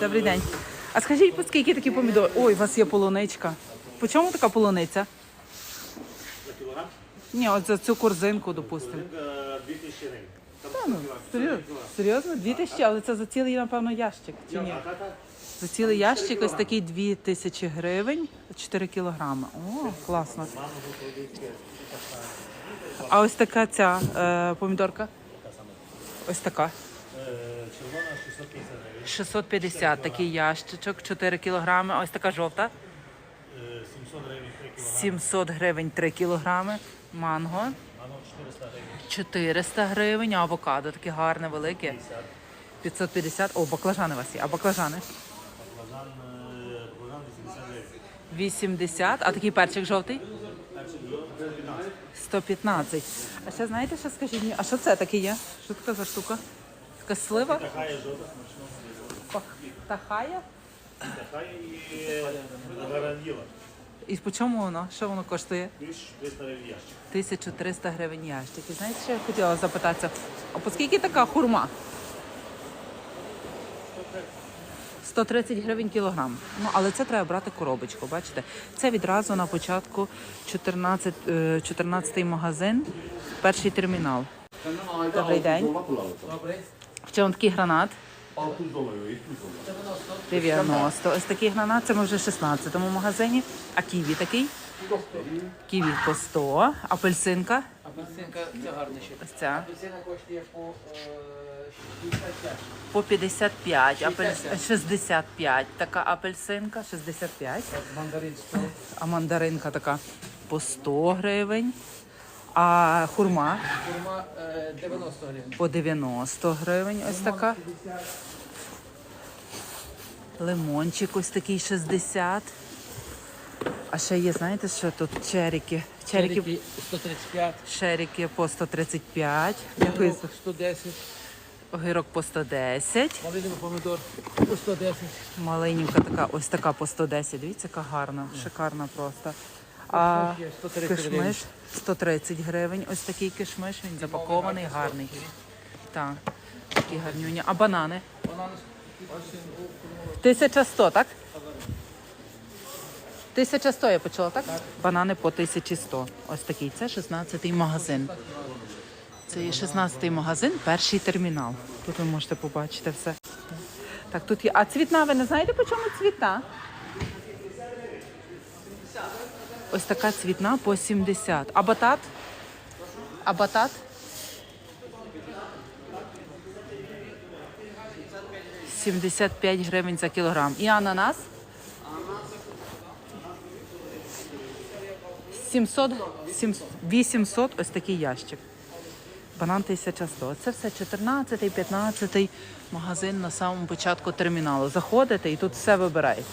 Добрий день. А скажіть, по скільки такі помідори? Ой, у вас є полуничка. По чому така полуниця? Ні, от за цю корзинку, допустимо. Дві тисячі гривень. Та ну, серйозно? Серйозно? Дві тисячі, але це за цілий, напевно, ящик. Чи ні? За цілий ящик ось такий дві тисячі гривень, 4 кілограми. О, класно. А ось така ця е, помідорка? Ось така. Червона 650 гривень, 650 такий ящичок, 4 кілограми. Ось така жовта. Е, 700 гривень 3 кг, 700 гривень 3 кілограми. Манго ано 400 гривень. 400 гривень, а авокадо таке гарне, велике. 550. О, баклажани у вас є. А баклажани? Баклажан, е, баклажан 80 гривень. 80. А такий перчик жовтий? Перший блок 15. 115. А ще знаєте, що скажіть мені, а що це таке є? Що така за штука? Така слива? Така є жовта, смачно. Пах- Тахая? І. І по чому воно? Що воно коштує? 1300 гривень ящик. 1300 гривень ящик. І знаєте, що я хотіла запитатися? А по скільки така хурма? 130 гривень кілограм. Ну, але це треба брати коробочку, бачите? Це відразу на початку 14, е, 14 магазин, перший термінал. Добрий день. В чому такий гранат? 90. Ось такий гранат, це ми вже в 16-му магазині. А ківі такий? Ківі по 100. Апельсинка? Апельсинка це гарна ще. Ось ця. Апельсина коштує по е, 65. По 55, апель... 65. Така апельсинка 65. Мандарин 100. А мандаринка така по 100 гривень. А хурма Курма е, 90 гривень. по 90 гривень. Ось така. Лимончик ось такий 60. А ще є, знаєте, що тут черіки. Черіки, Черіки 135. шеріки по 135. Дякую. Огірок 110. Огірок по 110. Малиновий помідор по 110. Маленька така, ось така по 110. Дивіться, яка гарна, шикарна просто. А 130 гривень. кишмиш 130 гривень. Ось такий кишмиш, він запакований, гарний. Так, такі гарнюні. А банани? Банани 1100, так? 1100 я почула, так? Банани по 1100. Ось такий. Це 16-й магазин. Це є 16-й магазин, перший термінал. Тут ви можете побачити все. Так, тут є. А цвітна, ви не знаєте, по чому цвітна? Ось така цвітна по 70. А батат? А батат? – 75 гривень за кілограм. І ананас? 700, 700, 800, ось такий ящик. Банан 1100. Це все 14, 15 магазин на самому початку терміналу. Заходите і тут все вибираєте.